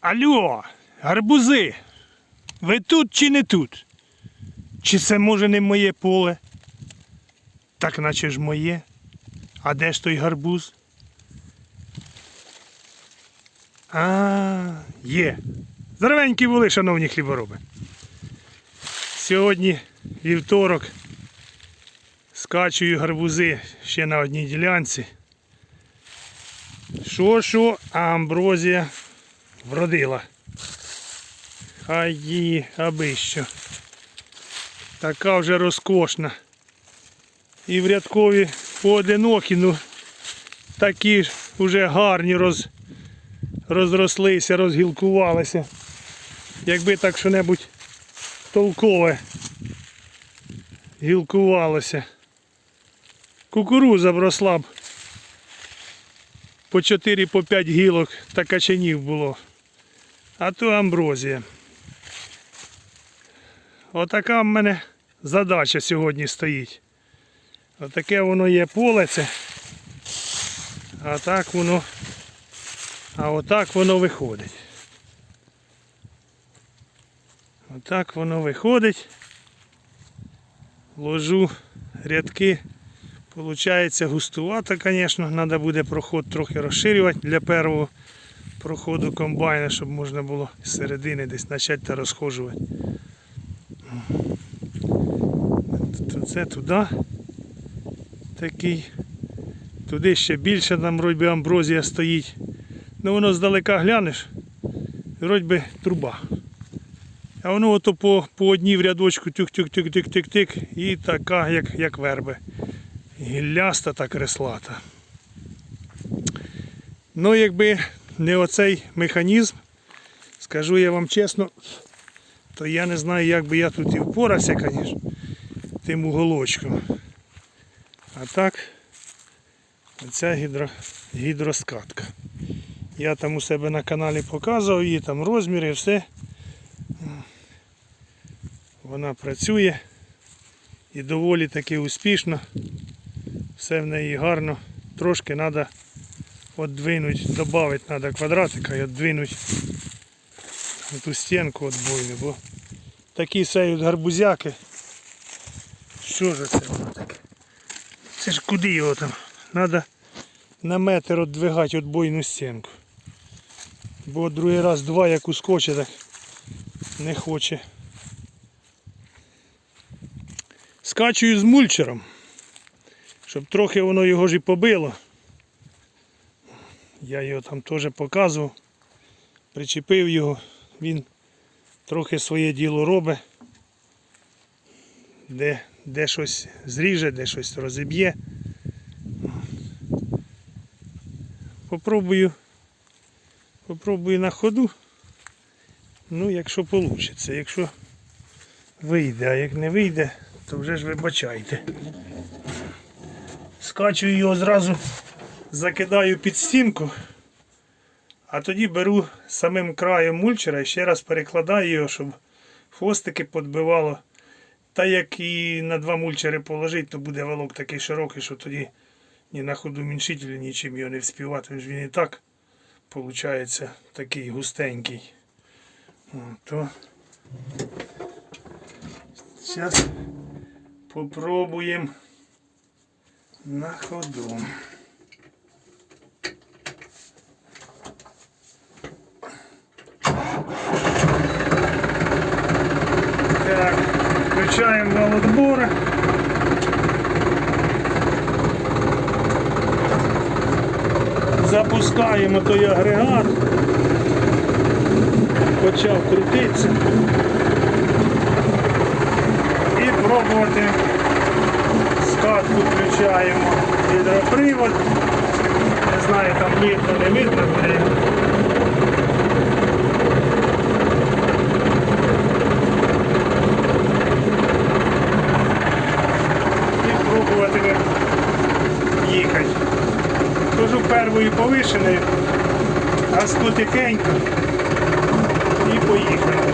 Алло, гарбузи. Ви тут чи не тут? Чи це може не моє поле? Так наче ж моє. А де ж той гарбуз? А, є. Здоровенькі були, шановні хлібороби. Сьогодні вівторок. Скачую гарбузи ще на одній ділянці. Що, що, а амброзія вродила. Хай її аби що. Така вже розкошна. І в рядкові поодинокі, ну такі ж вже гарні роз, розрослися, розгілкувалися. Якби так що-небудь толкове гілкувалося. Кукуруза б росла б по 4 по 5 гілок та качанів було. А то амброзія. Отака в мене задача сьогодні стоїть. Отаке воно є поле це. А так воно. А отак воно виходить. Отак воно виходить. Ложу рядки. Получається густувато, звісно. Треба буде проход трохи розширювати для першого проходу комбайна, щоб можна було з середини десь почати та розхожувати. Це туди такий. Туди ще більше там вроді амброзія стоїть. Ну воно здалека глянеш, вроді би труба. А воно ото по, по одній в рядочку тюк-тюк-тюк-тюк-тюк-тюк і така, як, як верби. Гілляста та креслата. Ну, якби не оцей механізм, скажу я вам чесно, то я не знаю, як би я тут і впорався, звісно, тим уголочком. А так, оця гідро, гідроскатка. Я там у себе на каналі показував її, там розміри, все. Вона працює і доволі таки успішно. Все в неї гарно. Трошки треба віддвинути, додати треба квадратика і віддвинути ту стінку відбойну, бо такі сеють гарбузяки. Що ж це таке? Це ж куди його там? Треба на метр віддвигати відбойну стінку. Бо другий раз два як ускоче, так не хоче. Скачую з мульчером, щоб трохи воно його ж і побило. Я його там теж показував, причепив його, він трохи своє діло робить, де, де щось зріже, де щось розіб'є. Попробую, попробую на ходу. Ну, якщо вийде, якщо вийде, а як не вийде, то вже ж вибачайте. Скачую його зразу, закидаю під стінку, а тоді беру самим краєм мульчера і ще раз перекладаю його, щоб хвостики подбивало. Та як і на два мульчери положити, то буде валок такий широкий, що тоді ні на ходу міншителю, нічим його не вспівати. Він і так виходить такий густенький. То зараз попробуємо на ходу. Так, включаємо валотбор. Запускаємо той агрегат. Почав крутитися. І пробувати скатку включаємо гідропривод. Не знаю, там видно, не видно буде. І пробувати їхати. Хожу повишили, а газку тихенько і поїхав.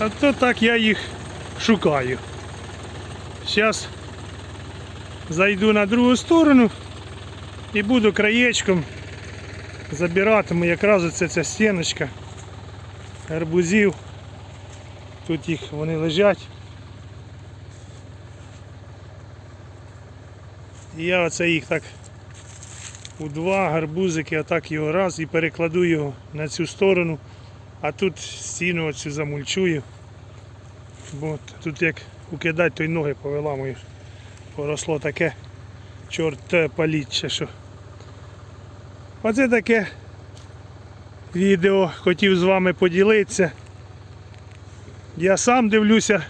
А то так я їх шукаю. Зараз зайду на другу сторону і буду краєчком забиратиму якраз оце ця стіночка гарбузів. Тут їх вони лежать. І я оце їх так у два гарбузики, отак його раз і перекладу його на цю сторону. А тут стіну оцю замульчую. Бо тут як укидать, то й ноги повиламуєш. Поросло таке чорт паліччя, що. Оце таке відео хотів з вами поділитися. Я сам дивлюся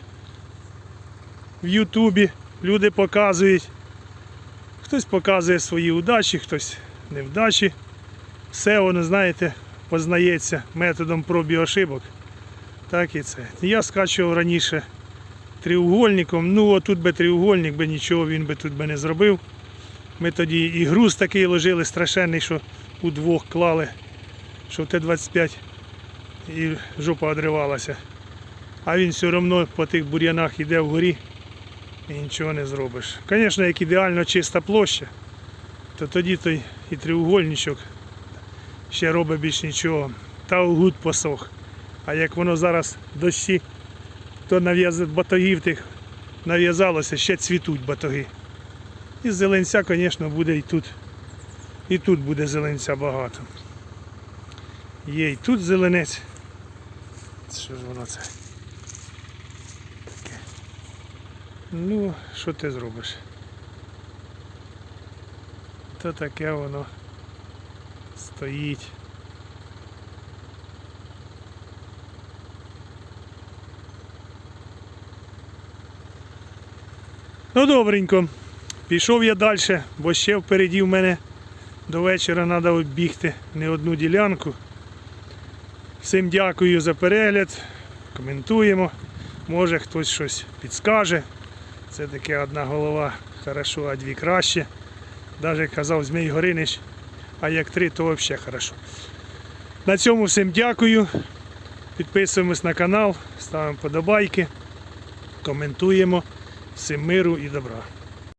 в Ютубі, люди показують. Хтось показує свої удачі, хтось невдачі. Все воно, знаєте, познається методом проб і ошибок. Так і це. Я скачував раніше треугольником. Ну, отут би треугольник, би нічого він би тут би не зробив. Ми тоді і груз такий ложили страшенний, що удвох клали, що в Т-25 і жопа одривалася. А він все одно по тих бур'янах йде вгорі і нічого не зробиш. Звісно, як ідеально чиста площа, то тоді той і треугольничок ще робить більш нічого. Та угуд посох. А як воно зараз дощі, то батогів тих нав'язалося, ще цвітуть батоги. І зеленця, звісно, буде і тут. І тут буде зеленця багато. Є і тут зеленець. Що ж воно це? Таке. Ну, що ти зробиш? То таке воно стоїть. Ну добренько. Пішов я далі, бо ще впереді в мене до вечора треба оббігти не одну ділянку. Всім дякую за перегляд. коментуємо. Може хтось щось підскаже. Це таке одна голова хорошо, а дві краще. Навіть казав Змій Горинич, а як три, то взагалі хорошо. На цьому всім дякую. Підписуємось на канал, ставимо подобайки, коментуємо. Всім миру і добра.